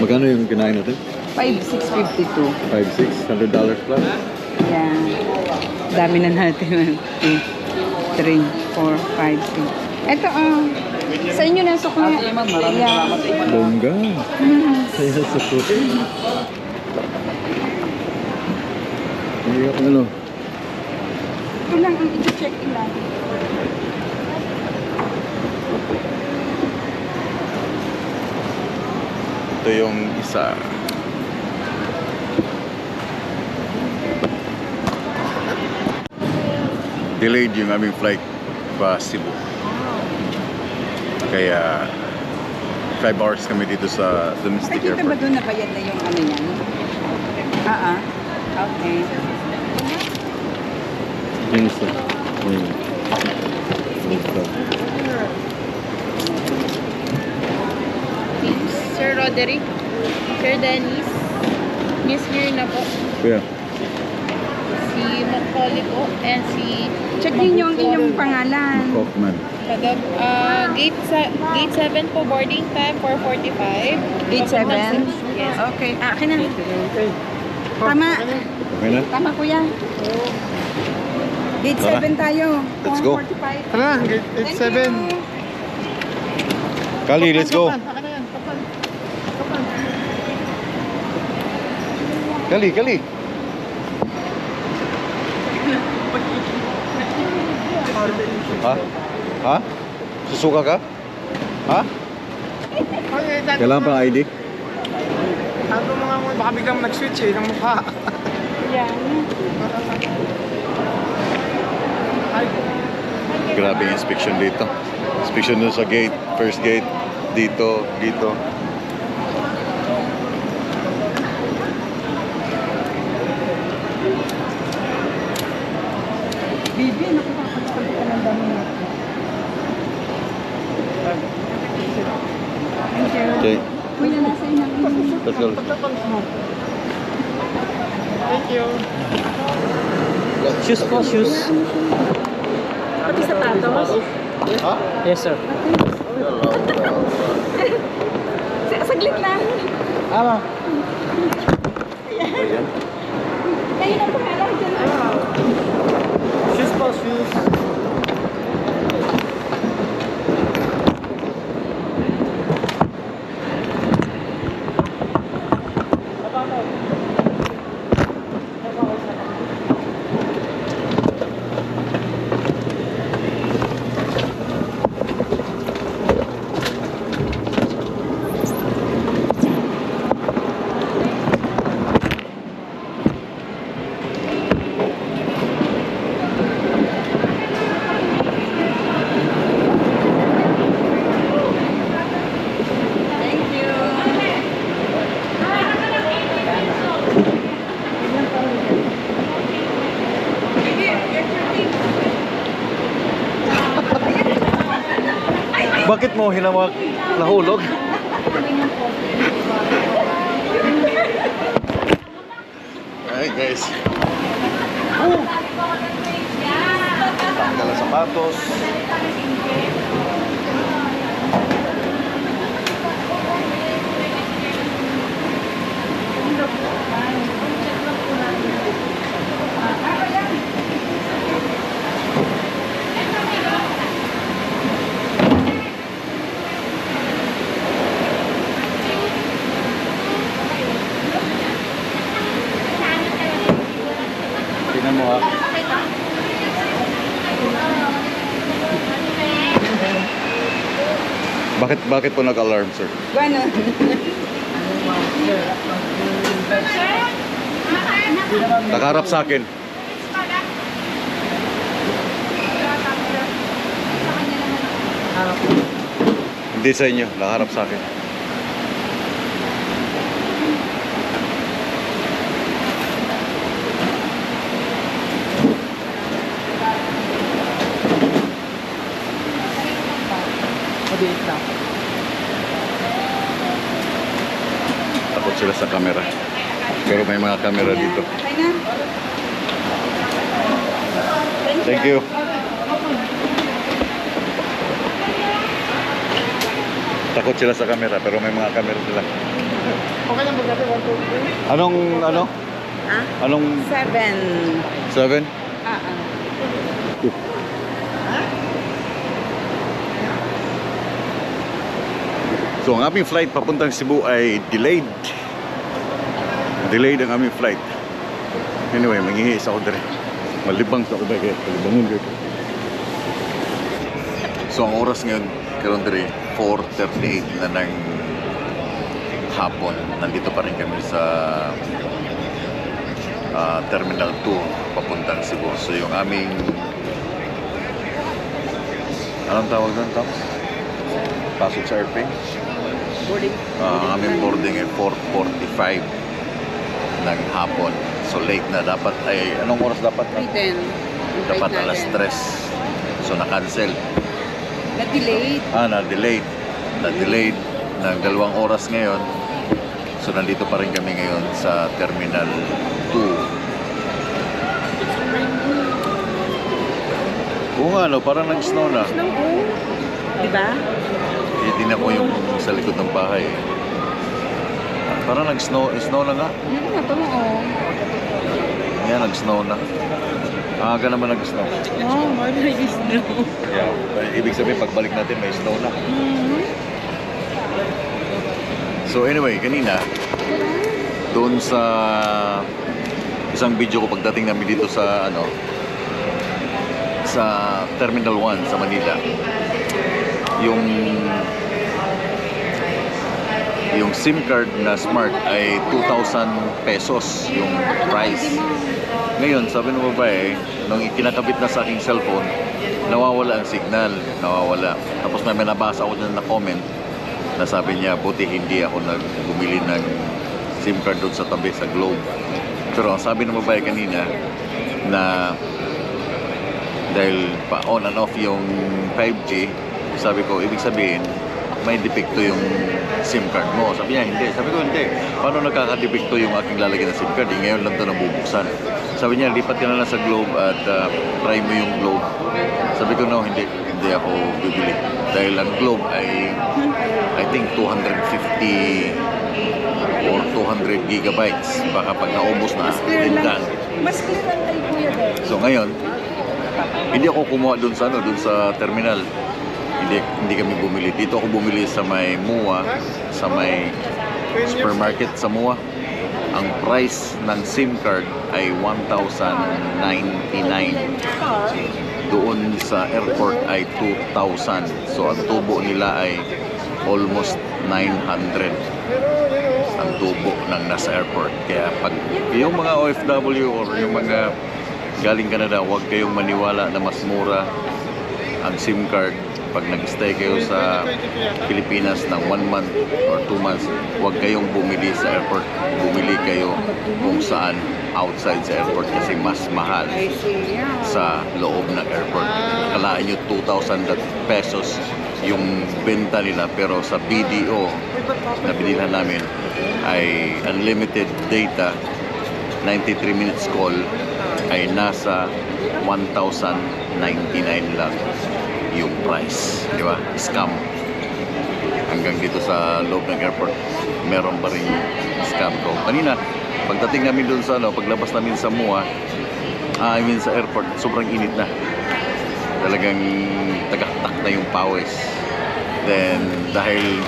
Magkano yung kinain natin? 5,652. 5, 6, $100 dollars plus? Yan. Dami na natin. 2, 3, 4, 5, 6. Ito, ah. sa inyo na sukli. Ate ma'am, maraming Yeah. salamat sa inyo. Bongga. Kaya sa puti. Hindi ako ano. Ito lang ang i-check in lang. Ito yung isa. Delayed yung aming flight pa Cebu. Kaya 5 hours kami dito sa domestic Nakita ba airport. doon na bayad na yung ano yan? Ah, ah. Okay. Yung isa. Ayun. Sir Roderick, Sir Dennis, Miss Mirna po, Kuya, si Macaulay po, and si Check din yung inyong pangalan. Kaufman. Taga, ah, gate, sa, gate 7 po, boarding time 4.45. Gate 7? Yes. Okay. Ah, akin na. Tama. Okay na? Tama, kuya. Gate Tara. 7 tayo. Let's go. 445. Tara, gate Thank 7. you. Kali, let's go. Kali, Kali. Ha? Ha? Susuka ka? Ha? Kailangan pa ID? Ano mga mo, baka biglang nag-switch eh, ng mukha. Yan. Grabe inspection dito. Inspection dun sa gate, first gate, dito, dito. Bibi, nakapapagpag ka ng dami nito. Thank you. Okay, Kuya, nasa inang go. Thank you. Shoes po, shoes. Pati sa patos. Ha? Yes, sir. Saglit lang. Ama. Ayan. Kayo na pangalan dyan. Shoes po, shoes. Thank you. Bakit mo hinawak nahulog? Ay guys. Tanggal ang sapatos. Bakit bakit po nag-alarm, sir? Bueno. Nakaharap sa akin. Hindi sa inyo, nakaharap sa akin. Mabilis lang. Takot sila sa camera. Pero may mga camera dito. Thank you. Takot sila sa camera pero may mga camera sila. Okay lang ba dati? 1, 2, 3? Anong, ano? Ha? Anong Seven. 7? Ah, ah. So ang aming flight papuntang Cebu ay delayed. Delayed ang aming flight. Anyway, mangihi sa ako dire. Malibang sa ba kaya malibangon kayo. So ang oras ngayon, karon dire 4.38 na ng hapon. Nandito pa rin kami sa ah, Terminal 2 papuntang Cebu. So yung aming anong tawag doon, Tom? Pasok sa airplane? Boarding. Ah, ang aming boarding ay 4.45 ng hapon. So late na dapat ay anong oras dapat? 310. Dapat alas 3. So na-cancel. Na-delayed. Ah, na-delayed. Na-delayed ng dalawang oras ngayon. So nandito pa rin kami ngayon sa Terminal 2. Oo nga, no, parang nag-snow na. Di ba? Titignan ko yung sa likod ng bahay. Parang nag-snow, snow na nga. Ano nga ito mo, oh. Yan, nag-snow na. Aga naman nag-snow. Oh, why did I snow? Yeah. Ibig sabihin, pagbalik natin, may snow na. So anyway, kanina, doon sa isang video ko pagdating namin dito sa ano sa Terminal 1 sa Manila yung yung SIM card na smart ay 2,000 pesos yung price. Ngayon, sabi ng babae, nung ikinakabit na sa aking cellphone, nawawala ang signal, nawawala. Tapos may nabasa ako dyan na comment na sabi niya, buti hindi ako nagbumili ng SIM card doon sa tabi sa Globe. Pero ang sabi ng babae kanina na dahil pa on and off yung 5G, sabi ko, ibig sabihin, may depekto yung SIM card mo. Sabi niya, hindi. Sabi ko, hindi. Paano nagkakadepekto yung aking lalagyan ng SIM card? Eh, ngayon lang ito nabubuksan. Sabi niya, lipat ka na lang sa Globe at uh, try mo yung Globe. Sabi ko, no, hindi. Hindi ako bibili. Dahil ang Globe ay, I think, 250 or 200 gigabytes. Baka pag naubos na, tindan. Mas clear ang kay Kuya. So ngayon, hindi ako kumuha doon sa ano, doon sa terminal. Hindi hindi kami bumili. Dito ako bumili sa may MUA, sa may supermarket sa MUA. Ang price ng SIM card ay 1,099. Doon sa airport ay 2,000. So ang tubo nila ay almost 900 ang tubo ng nasa airport. Kaya pag yung mga OFW or yung mga galing Canada, huwag kayong maniwala na mas mura ang SIM card pag nag-stay kayo sa Pilipinas ng one month or two months, huwag kayong bumili sa airport. Bumili kayo kung saan outside sa airport kasi mas mahal sa loob ng airport. Kalaan nyo 2,000 pesos yung benta nila pero sa BDO na binilhan namin ay unlimited data 93 minutes call ay nasa 1,099 lang yung price. Di ba? Scam. Hanggang dito sa loob ng airport, meron pa rin scam ko. Kanina, pagdating namin doon sa ano, paglabas namin sa MUA, ah, I mean sa airport, sobrang init na. Talagang tagaktak na yung pawis. Then, dahil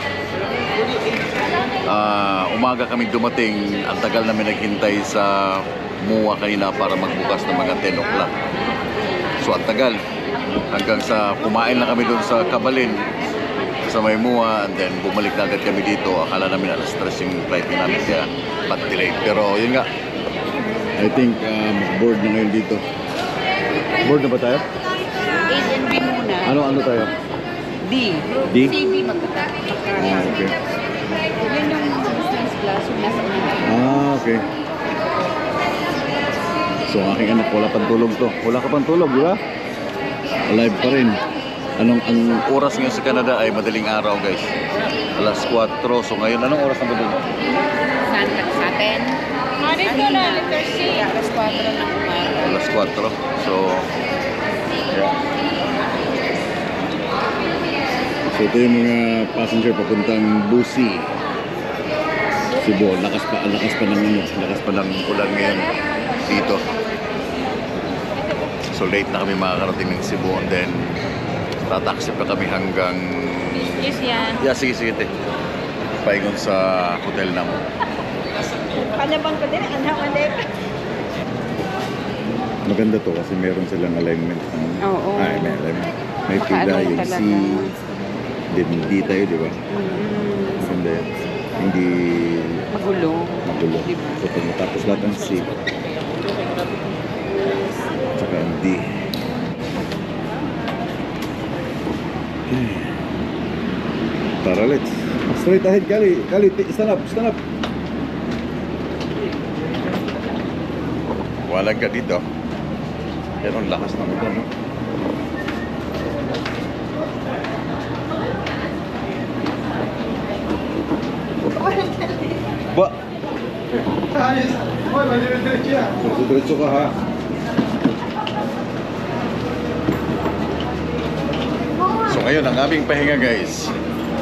ah, umaga kami dumating, ang tagal namin naghintay sa MUA kanina para magbukas ng mga 10 o'clock. So, ang tagal. Hanggang sa kumain na kami doon sa Kabalin sa may MUA and then bumalik na agad kami dito. Akala namin alas 3 yung flight namin kaya but delayed. Pero yun nga, I think um, board na ngayon dito. Board na ba tayo? A and B muna. Ano ano tayo? D. D? C, B magkata. Ah, okay. Yan yung business class, yung nasa. Ah, okay. So, aking anak, wala pang tulog to. Wala ka pang tulog, di ba? Alive pa rin. Anong ang oras ngayon sa Canada ay madaling araw, guys. Alas 4. So, ngayon, anong oras na ba doon? Saan sa atin? Dito na, letter C. Alas 4 ng umaga. Alas 4. So, yeah. So, ito yung mga passenger papuntang Busi. Cebu, lakas pa, lakas pa ng ano, lakas pa ng ulan ngayon dito. So late na kami makakarating ng Cebu and then tataksi pa kami hanggang Yes, yan. Yeah, sige, sige, te. Paingon sa hotel na mo. Palabang ko din, anak ko din. Maganda to kasi meron silang alignment. Oo. Ay, may alignment. May pila, Nakaano yung. C. Then, D tayo, di ba? Mm, Maganda yan. Hindi magulo. magulo. Diba? So, pag natapos lahat ng C, D. Okay. Tara, let's. Straight ahead, Kali. Kali, stand up, stand up. Walang ka dito. Pero ang lakas ng ulan, no? Ba? Ayos. Hoy, malilit siya. Diretso ka ha. Ngayon, ang aming pahinga guys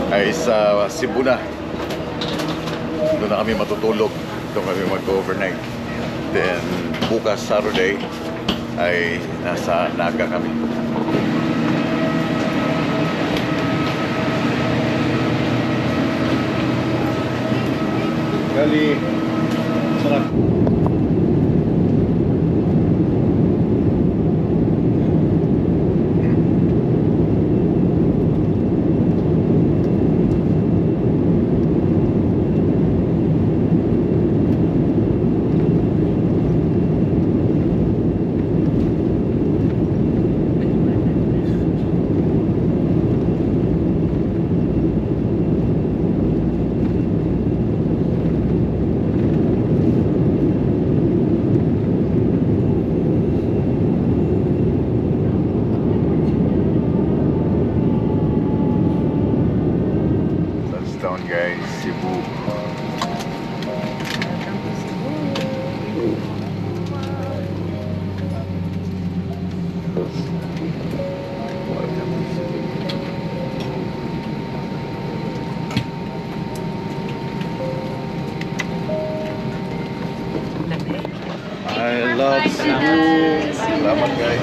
ay sa Cebu na. Doon na kami matutulog. Doon kami mag-overnight. Then bukas Saturday ay nasa Naga kami. Kali, sarap. Touchdown guys, Cebu. Welcome to Cebu. Love Cebu. Salamat guys.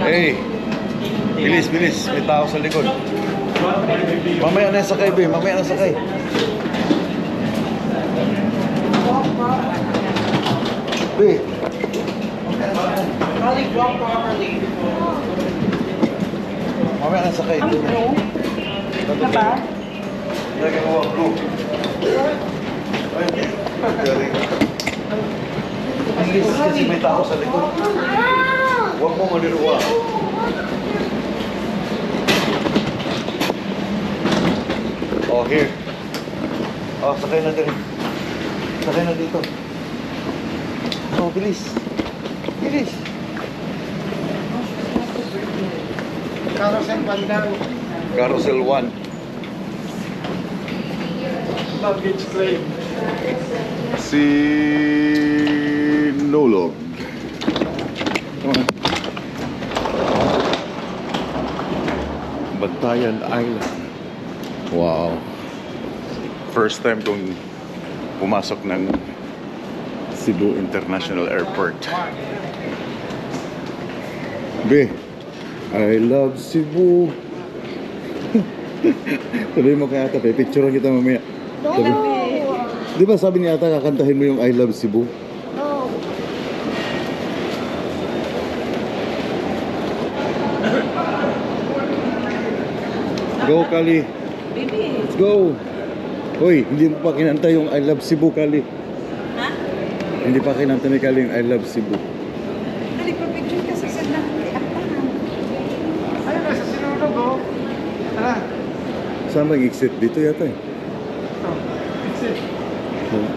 Hey, bilis, bilis. May tao sa likod. Mamaya na sakay, be. Mamaya na sakay. Be. Mamaya na sakay. Ang blue? Na ba? Lagyan mo ang blue. Ay, galing. Bilis, kasi may tao sa likod. Huwag mo maniruwa. Oh, here. Oh, sakay na din. Sakay na dito. Oh, bilis. Bilis. Carousel Bandang. Carousel 1. Luggage claim. Come on. Bantayan Island. Wow. First time kong pumasok ng Cebu International Airport. Be, I love Cebu. Sabi mo kay ata, picture kita mamaya. Sabi, Di ba sabi ni ata kakantahin mo yung I love Cebu? Go, Kali. Let's go. Hoy, hindi mo pa kinanta yung I love Cebu, Kali. Ha? Hindi pa kinanta ni Kali yung I love Cebu. Saan mag-exit? Dito yata eh. Oh, exit. Hmm.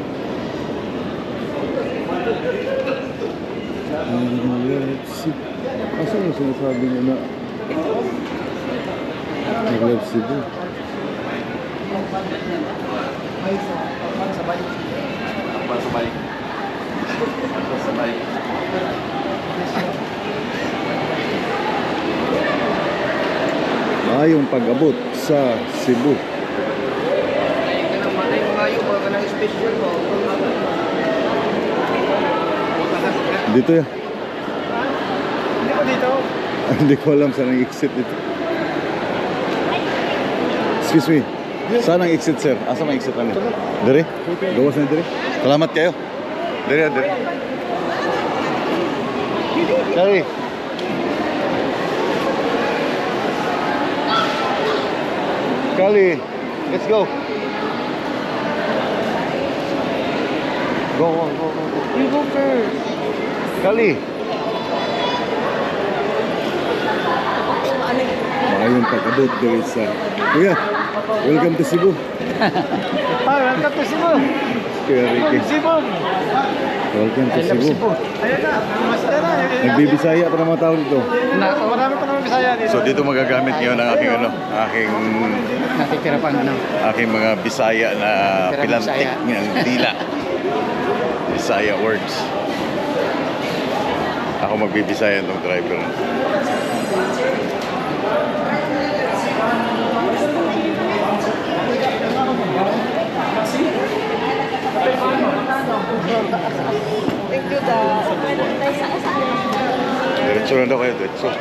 Nag-exit. Asan yung sinasabi niya na nag-exit din? Pagsabay. Pagsabay. Pagsabay. Ah, yung pag-abot sa Cebu. Dito ya. Hindi ko dito. Hindi ko alam saan ang exit dito. Excuse me. Saan ang exit, sir? Asa ang exit namin? Dire? Gawas na dire? Salamat kayo. Dire, dire. Sorry. Kali, let's go. Go, go, go, go. go. You go first. Kali. Maayong pag-abot diri sa... Kuya, welcome to Cebu. Ah, welcome to Cebu. Kuya Ricky, Cebu. welcome to Cebu. Cebu. Ayun na. Masaya na. Nagbibisaya pa ng mga tao dito. Na, So dito magagamit ngayon ang aking ano, aking Natitira pa ano. aking mga Bisaya na pilantik ng dila. Bisaya words. Ako magbibisaya itong driver. Diretso na daw kayo, diretso.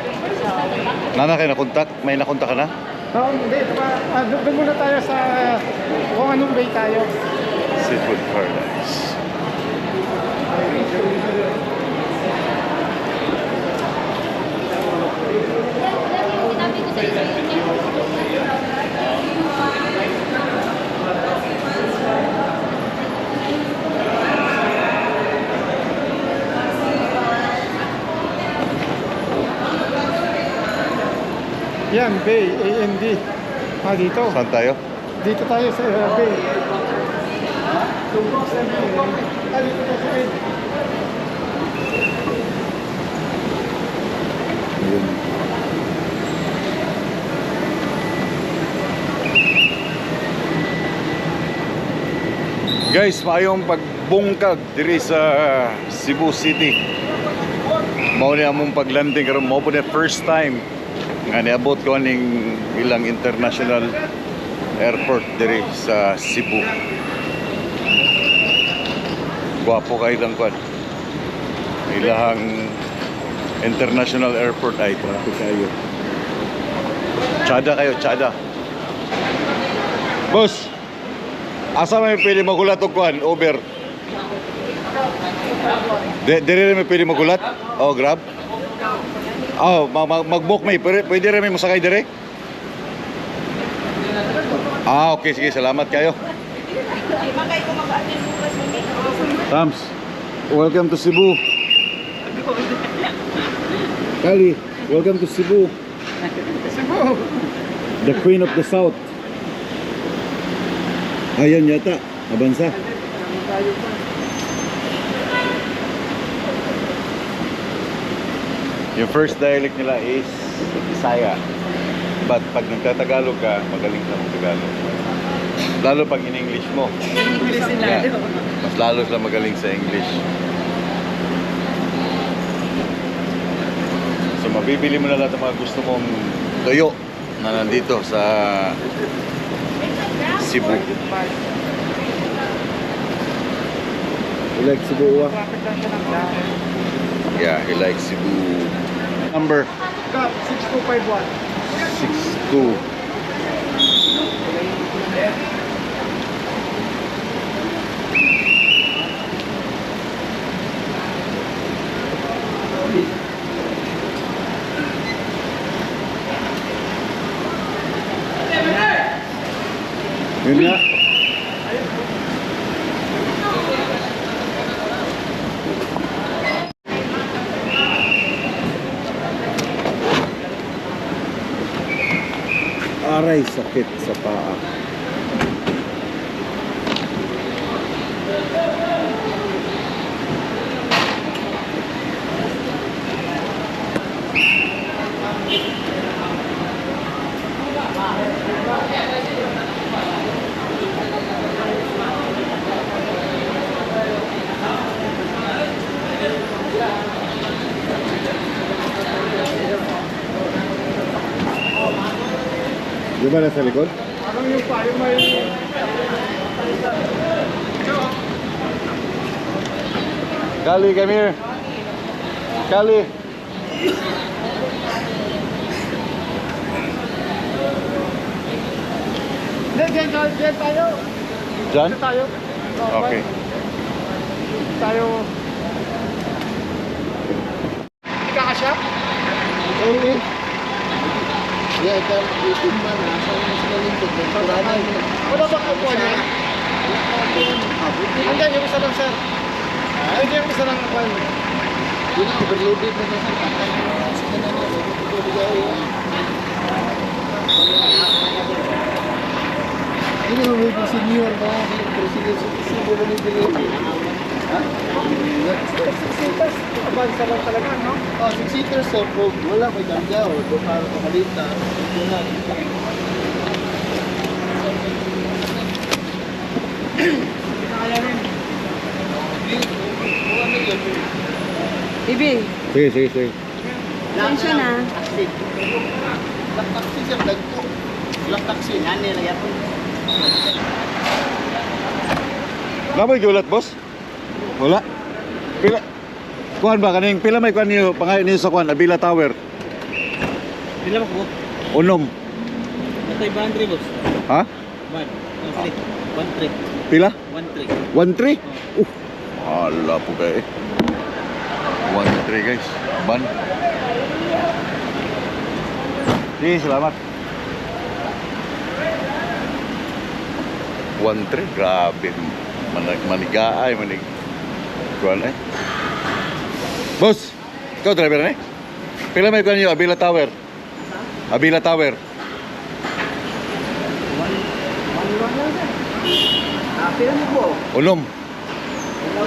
Nana kayo nakontak? May nakontak ka na? Oh, hindi. Pa, ah, doon muna tayo sa kung anong bay tayo. Seafood Paradise. Yan, bay. A&D. Ah, dito. Saan tayo? Dito tayo sa uh, bay. Ah, dito tayo sa bay. Ayun. Guys, maayong pagbungkag diri sa Cebu City. Mao ni among paglanding karon mao po first time nga niabot ko ning ilang international airport diri sa Cebu. Gwapo kay lang kwan. Ilahang international airport ay traffic kayo. Tsada kayo, tsada. Boss, asa may pwede magulat o kuhan? Uber. De, dire may pwede magulat? Oh, grab? Oh, mag, mag, mag-book may. Pwede, pwede rin may masakay dire? Ah, okay. Sige, salamat kayo. Tams, welcome to Cebu. Kali, welcome to Cebu. Cebu. The Queen of the South. Ayan yata, abansa. Yung first dialect nila is Bisaya. But pag nagtatagalog ka, magaling ka mag-Tagalog. Lalo pag in-English mo. English. Yeah. Mas lalo sila magaling sa English. So mabibili mo na lahat ng mga gusto mong toyo na nandito sa Cebu. You like Cebu, Uwa? Traffic lang siya ng daan. Yeah, he likes Cebu. Number Cup, 6251. 62. Yun nga. Aray, sakit sa paa. Di likod? Parang yung pa, yung may... Kali, come here. Kali. Diyan. Diyan tayo. Diyan? Tayo. Okay. Tayo. Ikaw, YouTube man, lingkod, may kuranay. Ano ba kukuha niya? Hanggang yung isa lang, sir. Hanggang yung isa lang niya. Yun ang overloaded na mo sila na nila. Ito bigay yan. Ini mga senior ba? President sa senior na Sitas, abansa lang talaga, no? Oh, six seaters sir, bro. Wala may ganda o do para pamalita. Ito na. Bibi, Sige, sige, sige. atensya na. Lang taxi sir, dagko. Lang taxi, nani lang yapon. Namoy gulat, boss? Wala. Pila Kuan ba kaning pila may kuan niyo pangay niyo sa kuan Abila Tower. Pila ba ko? Unom. Natay ba Andre boss? Ha? One. One three. One three. Pila? One three. 1-3? Uh. Hala po kayo eh. 1-3 guys. Ban. Sige, salamat. 1-3? Grabe. Manig manigaay, manig... Kuan eh. Boss! Ikaw driver na eh? Pila may kuan niyo? Abila Tower. Abila Tower. Pila mo po?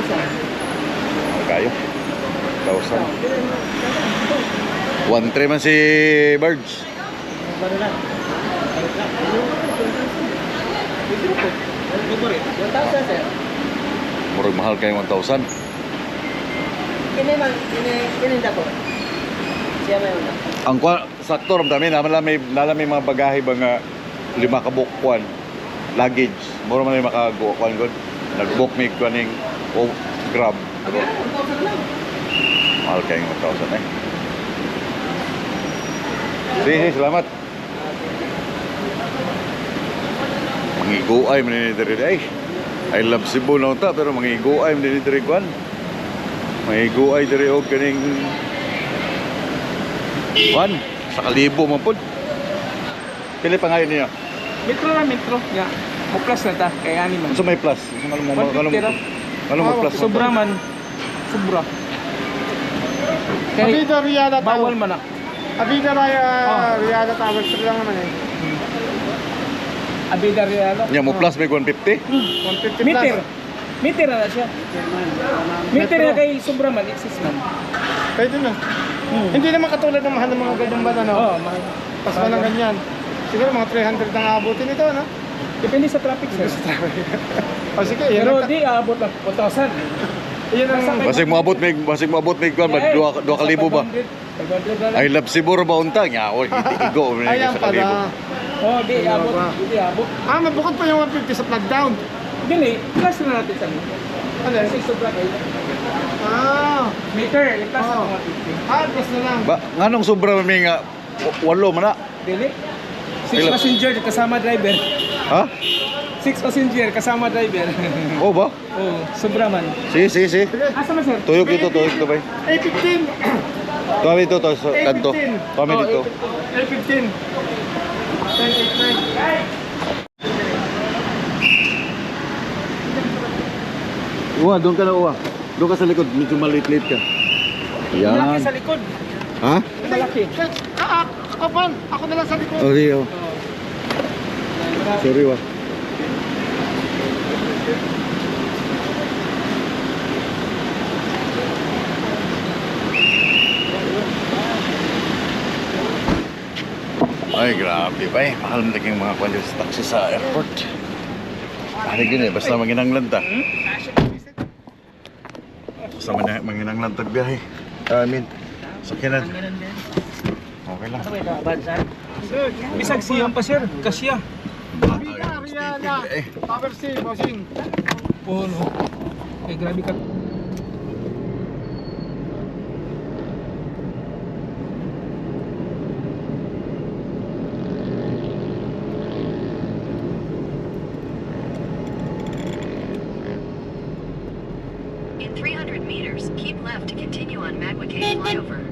Sir. Kayo. Tausan. 1-3 man si Birds. Barulan. Barulan. Favorite. 1,000 sir. Murag mahal kayo 1,000. Kini man, kini, kini dako. Siya may una. Ang kwa, sakto ram dami lang may nalang may mga bagahe ba nga lima ka book kwan luggage. Mura man may makago kwan gud. Nag-book mi kwan ning oh, Grab. Mahal kayo 1,000 eh. Sige, salamat. Mangigo ay man ni diri ay. I love Cebu na unta pero mangigo ay man ni diri kwan. Mangigo ay diri og kaning Kwan, sa kalibo man pod. Pili pa ngayon niya. Metro na metro. Ya. Mo plus na ta kay ani man. So may plus. So ano mo ano mo 150 ra. ano mo plus? Sobra man. Sobra. Kay Abida bawal Tower. man na. Abida Raya Oh. Riala Tower. Sir lang naman eh. Abida realo. Niya mo plus may 150. 150 plus. Meter. Meter na siya. Meter na kay sobra man excess man. Pwede na. Hmm. Hindi naman katulad ng mahal ng mga ganyang ba, ano? Oh, mahal. Pas pa ng ganyan. Siguro mga 300 ang abutin ito, no? Depende sa traffic sir. O sige, yan Pero di aabot lang 1,000. yan ang, Basig mo abot may basig mo abot may kwan ba Eh, duha duha ka libo ba? 500 na lang. I love ra ba unta nya ako igo ayan sa kalibo. pala. Oh, di Ano abot. ba? Di abot. Ah, mabukod pa yung 150 sa plug down. Dili, plus na natin sa Ano? Kasi sobra kayo. Ah, Meter, plus Oh. na 150. ah, plus na lang. Ba nganong sobra may nga walo man na. Dili. Six Ilan? passenger kasama driver. Ha? Six passenger kasama driver. Oh ba? oh, sobra man. Sige sige sige. Asa man sir? Tuyok dito, tuyok dito bay. A15. Tuwa dito to sa kanto. Tuwa Oh, dito. A15. 1089. Uwa, doon ka na uwa. Doon ka sa likod, medyo maliit-liit ka. Malaki Yan. sa likod. Ha? Malaki. Ah, ah, kapan. Ako na lang sa likod. Oh, sige. oh. Sorry, wa. Ay, grabe ba eh. Mahal na naging mga kwan sa taxi sa airport. Ano gini, basta manginanglan ta. Basta man- manginanglan ta biyahe. I mean, sakinan. Okay lang. Bisag siyang pa sir, kasya. Ariana. Power C, bossing. Oo, no. Eh, grabe ka. In 300 meters, keep left to continue on Magway flyover.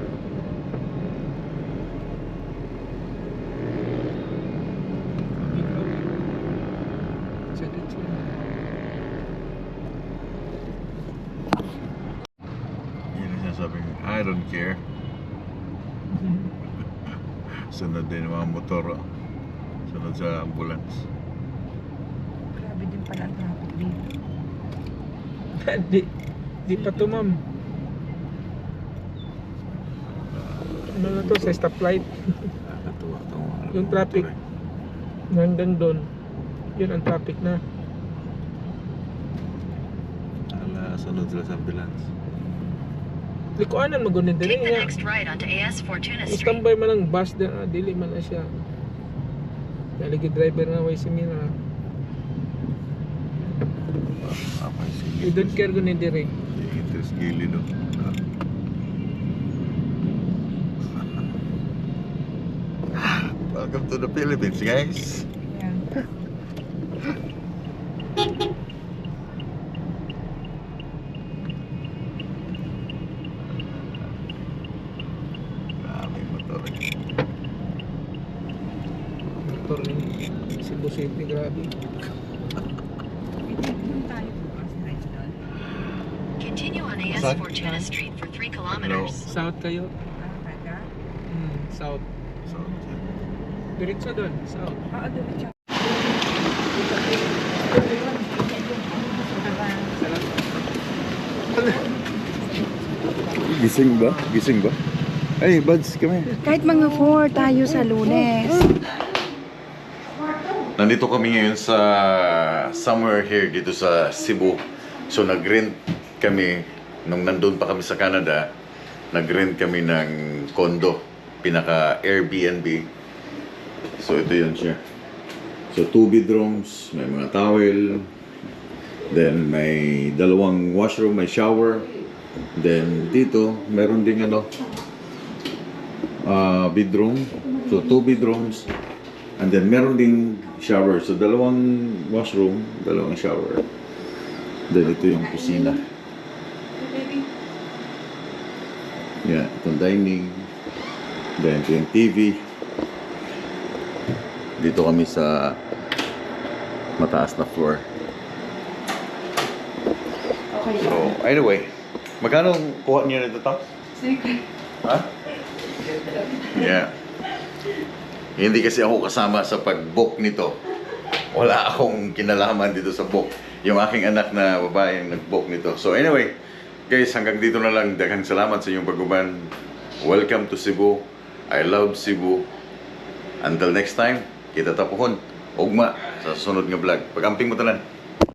Yun ang sinasabing, I don't care. Sunod din yung mga motor. oh. Sunod sa ambulance. Grabe din pala ang traffic dito. Di, di pa to ma'am. Ano na to sa stoplight? Nakakatuwa Yung traffic. Hanggang doon. Yun ang traffic na. Ala, sunod sila sa ambulance. Likuanan mo gunin din Take the niya. next right onto AS Fortuna Street. Istambay man ang bus din, ah, dili man na siya. Naligi driver nga way si Mira. Apa si You don't care gunin dire. Interest gilid oh. Welcome to the Philippines, guys. Eh. Motor ni Cebu City, grabe. Continue on AS Saan? Fortuna Street for 3 kilometers. South kayo? Hmm, south. So, Diretso doon, south. Gising ba? Gising ba? Ay, buds, kami. Kahit mga 4 tayo sa lunes. Nandito kami ngayon sa somewhere here dito sa Cebu. So nag-rent kami nung nandun pa kami sa Canada. Nag-rent kami ng condo, pinaka Airbnb. So ito yun siya. So two bedrooms, may mga towel. Then may dalawang washroom, may shower. Then dito, meron ding ano, ah, bedroom. So two bedrooms. And then meron ding shower. So dalawang washroom, dalawang shower. Then ito yung kusina. Yeah, itong dining. Then ito yung TV. Dito kami sa mataas na floor. So, anyway, magkano kuha niyo nito, Tom? Ha? Yeah. Hindi kasi ako kasama sa pag-book nito. Wala akong kinalaman dito sa book. Yung aking anak na babae yung nag-book nito. So anyway, guys, hanggang dito na lang. Daghang salamat sa inyong pagkuban. Welcome to Cebu. I love Cebu. Until next time, kita tapuhon. Ugma sa sunod nga vlog. Pagamping mo tanan.